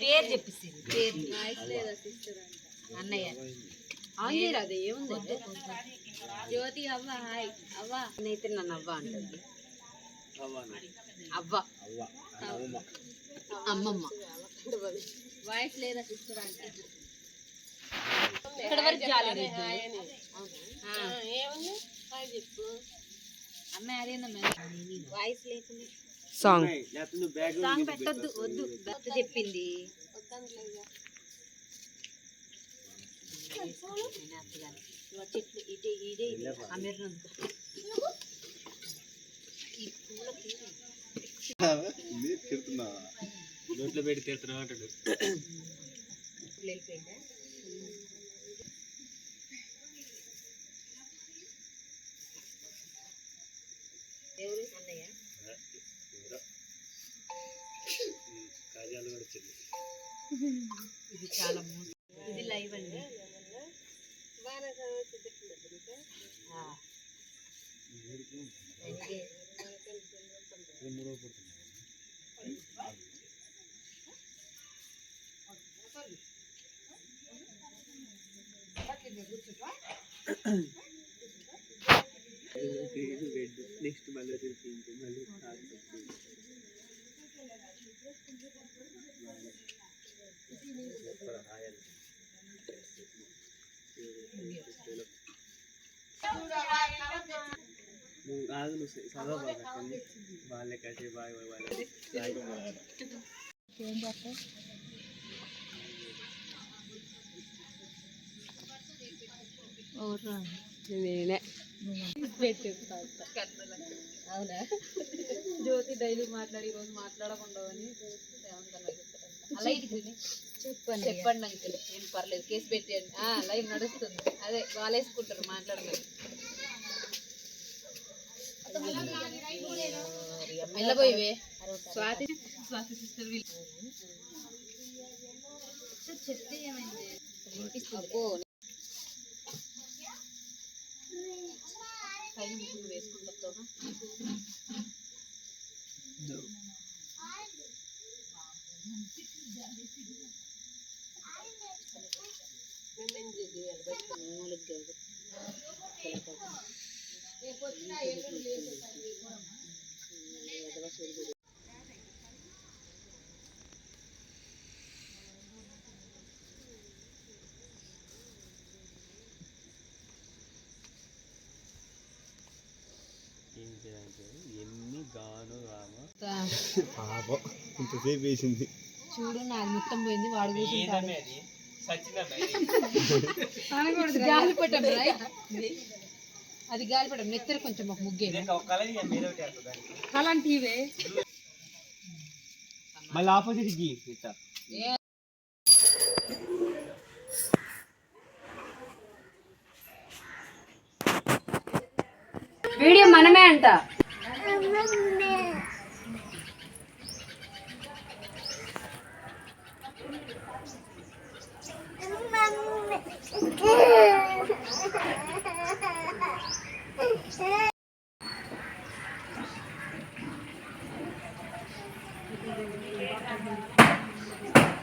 పేరు చెప్పేసింది పేరు. అన్నయ్య. ఆంజీరా అది ఏముంది? జ్యోతి అవ్వ హాయ్. అవ్వ. అయితే నన్ను అవ్వ అంటుంది. అవ్వ అమ్మమ్మ. వాయిస్ లేదా సిస్టర్ అంటే ఇక్కడ వరకు జాలేదు ఏముంది? చెప్పు. అమ్మాయి అదేందమ్మా వాయిస్ లేకుండా. సాంగ్. సాంగ్ పెట్టద్దు వద్దు. భర్త చెప్పింది. నేను అత్తగాని. ఇవాళ చెట్లు ఇటే ఇదే ఇది అమీర్ ఈ పూలకి నోట్లో పెట్టి తిడుతున్నా అంటాడు పూలు వెళ్ళిపోయిందా ఎవరు అన్నయ్య కాజాలు కూడా చెల్లి ఇది చాలా మోసం ఇది లైవ్ అండి ఆ. అందుకే నెక్స్ట్ మళ్ళీ పింక్ మళ్ళీ నువ్వు కాదు నువ్వు చదవ వాళ్ళకి వాళ్ళే బాగా నేనే. అవునా? జ్యోతి డైలీ మాట్లాడి ఈ రోజు మాట్లాడకుండా అని అలా చెప్పండి. చెప్పండి అంకుల్. ఏం పర్లేదు కేసు పెట్టేయండి. ఆ, లైవ్ నడుస్తుంది. అదే వాళ్ళేసుకుంటారు మాట్లాడమని. వెళ్ళబోయివే. స్వాతి స్వాతి సిస్టర్ చెప్తే ఏమైంది? వినిపిస్తుంది పైన ముగ్గురు వేసుకుంటావు ఏం ఎన్ని గాను రామ. తా- పాపం ఇంతసేపు వేసింది. చూడు నాది మొత్తం పోయింది వాడు గాలిపటం అది గాలిపటం నెత్తర కొంచెం ఒక ముగ్గే. అలాంటివే. మళ్ళీ ఆపోజిట్ వీడియో మనమే అంట. Thank